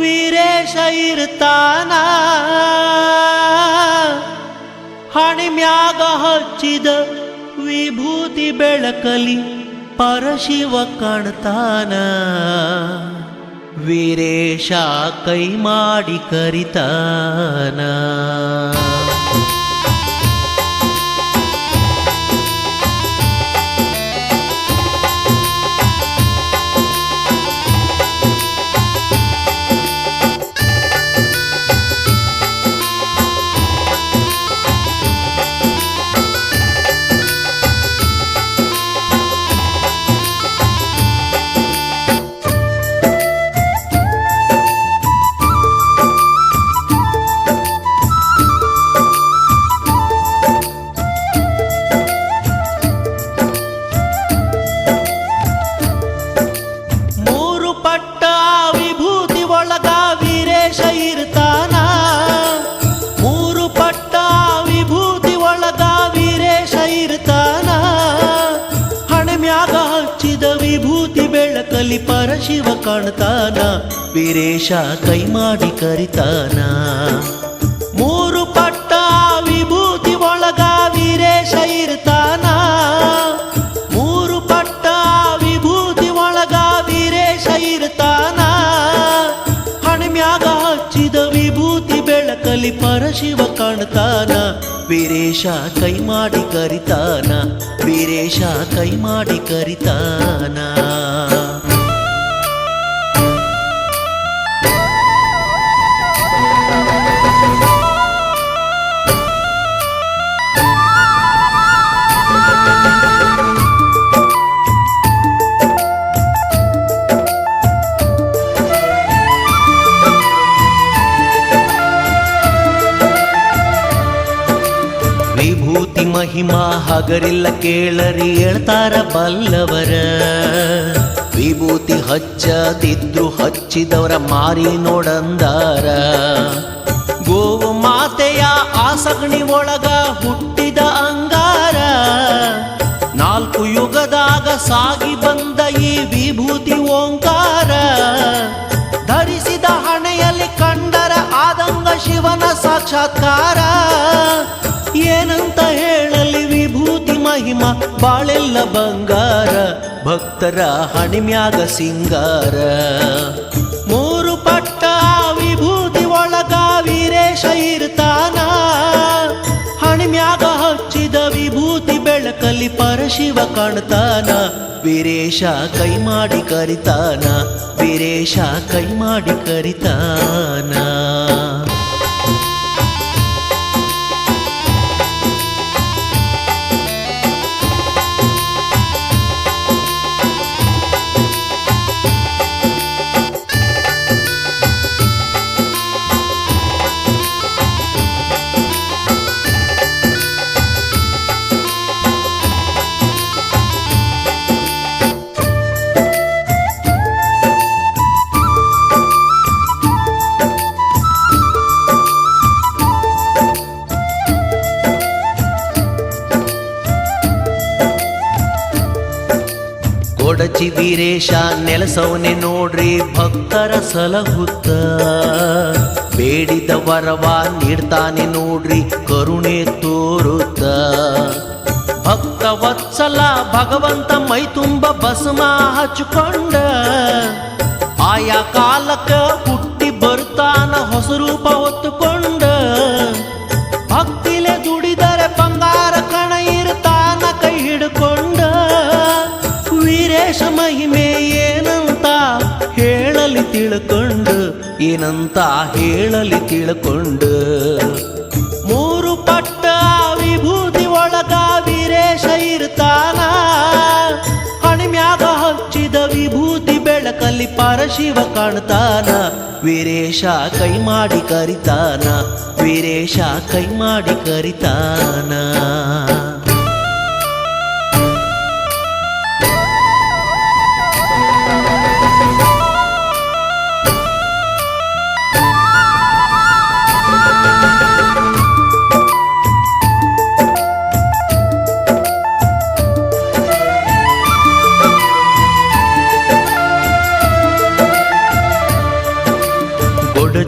ವೀರೇಶ ಇರ್ತಾನ? ಹಣಿಮ್ಯಾಗ ಹಚ್ಚಿದ ವಿಭೂತಿ ಬೆಳಕಲಿ ಪರಶಿವ ಕಾಣ್ತಾನ? ವೀರೇಶ ಕೈ ಮಾಡಿ ಕರಿತಾನ? ಬೆಳಕಲಿ ಪರಶಿವ ಕಾಣ್ತಾನ, ವೀರೇಶ ಕೈ ಮಾಡಿ ಕರಿತಾನ. ಮೂರು ಪಟ್ಟ ವಿಭೂತಿ ಒಳಗ ವೀರೇಶ ಇರ್ತಾನ. ಮೂರು ಪಟ್ಟ ವಿಭೂತಿ ಒಳಗ ವೀರೇಶ ಇರ್ತಾನ. ಹಣಮ್ಯಾಗ ಹಚ್ಚಿದ ವಿಭೂತಿ ಬೆಳಕಲಿ ಪರಶಿವ ಕಾಣ್ತಾನ, ವೀರೇಶ ಕೈ ಮಾಡಿ ಕರಿತಾನ, ವೀರೇಶ ಕೈ ಮಾಡಿ ಕರಿತಾನ. ವಿಭೂತಿ ಮಹಿಮಾ ಹಗರಿಲ್ಲ ಕೇಳರಿ ಹೇಳ್ತಾರ ಬಲ್ಲವರ. ವಿಭೂತಿ ಹಚ್ಚದಿದ್ರು ಹಚ್ಚಿದವರ ಮಾರಿ ನೋಡಂದಾರ. ಗೋವು ಮಾತೆಯ ಆಸಗಣಿ ಒಳಗ ಹುಟ್ಟಿದ ಅಂಗಾರ. ನಾಲ್ಕು ಯುಗದಾಗ ಸಾಗಿ ಬಂದ ಈ ವಿಭೂತಿ ಓಂಕಾರ ಶಿವನ ಸಾಕ್ಷಾತ್ಕಾರ. ಏನಂತ ಹೇಳಲಿ ವಿಭೂತಿ ಮಹಿಮ, ಬಾಳೆಲ್ಲ ಬಂಗಾರ, ಭಕ್ತರ ಹಣಿಮ್ಯಾಗ ಸಿಂಗಾರ. ಮೂರು ಪಟ್ಟ ವಿಭೂತಿ ಒಳಗ ವೀರೇಶ ಇರ್ತಾನ. ಹಣಿಮ್ಯಾಗ ಹಚ್ಚಿದ ವಿಭೂತಿ ಬೆಳಕಲಿ ಪರಶಿವ ಕಾಣ್ತಾನ. ವೀರೇಶ ಕೈ ಮಾಡಿ ಕರಿತಾನ, ವೀರೇಶ ಕೈ ಮಾಡಿ ಕರಿತಾನ. ಕೊಡಚಿ ವೀರೇಶ ನೆಲಸವನೆ ನೋಡ್ರಿ ಭಕ್ತರ ಸಲಹುತ್ತ. ಬೇಡಿದ ವರವ ನೀಡ್ತಾನೆ ನೋಡ್ರಿ ಕರುಣೆ ತೋರುತ್ತ. ಭಕ್ತ ವತ್ಸಲ, ಭಗವಂತ ಮೈ ತುಂಬ ಭಸ್ಮ ಹಚ್ಕೊಂಡ. ಆಯಾ ಕಾಲಕ್ಕ ಹುಟ್ಟಿ ಬರ್ತಾನ ಹೊಸ ರೂಪ ಹೊತ್ತುಕೊಂಡ. ವೀರೇಶ ಮಹಿಮೆ ಏನಂತ ಹೇಳಲಿ ತಿಳ್ಕೊಂಡು, ಏನಂತ ಹೇಳಲಿ ತಿಳ್ಕೊಂಡು. ಮೂರು ಪಟ್ಟ ವಿಭೂತಿ ಒಳಗ ವೀರೇಶ ಇರ್ತಾನ. ಹಣಿಮ್ಯಾಗ ಹಚ್ಚಿದ ವಿಭೂತಿ ಬೆಳಕಲ್ಲಿ ಪರಶಿವ ಕಾಣ್ತಾನ. ವೀರೇಶ ಕೈ ಮಾಡಿ ಕರಿತಾನ, ವೀರೇಶ ಕೈ ಮಾಡಿ ಕರಿತಾನ.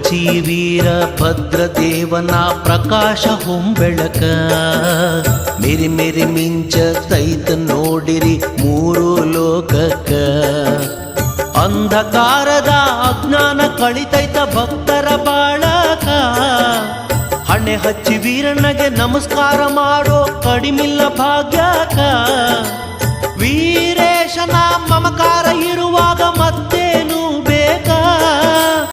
ಕಂಚಿ ವೀರ ಭದ್ರ ದೇವನ ಪ್ರಕಾಶ ಹೊಂಬೆಳಕ. ಮಿರಿ ಮಿರಿ ಮಿಂಚ ತೈತ ನೋಡಿರಿ ಮೂರು ಲೋಕಕ ಅಂಧಕಾರದ ಅಜ್ಞಾನ ಕಳಿತೈತ ಭಕ್ತರ ಬಾಳಕ. ಹಣೆ ಹಚ್ಚಿ ವೀರನಗೆ ನಮಸ್ಕಾರ ಮಾಡೋ ಕಡಿಮಿಲ್ಲ ಭಾಗ್ಯಕ. ವೀರೇಶನ ಮಮಕಾರ ಇರುವಾಗ ಮತ್ತೆ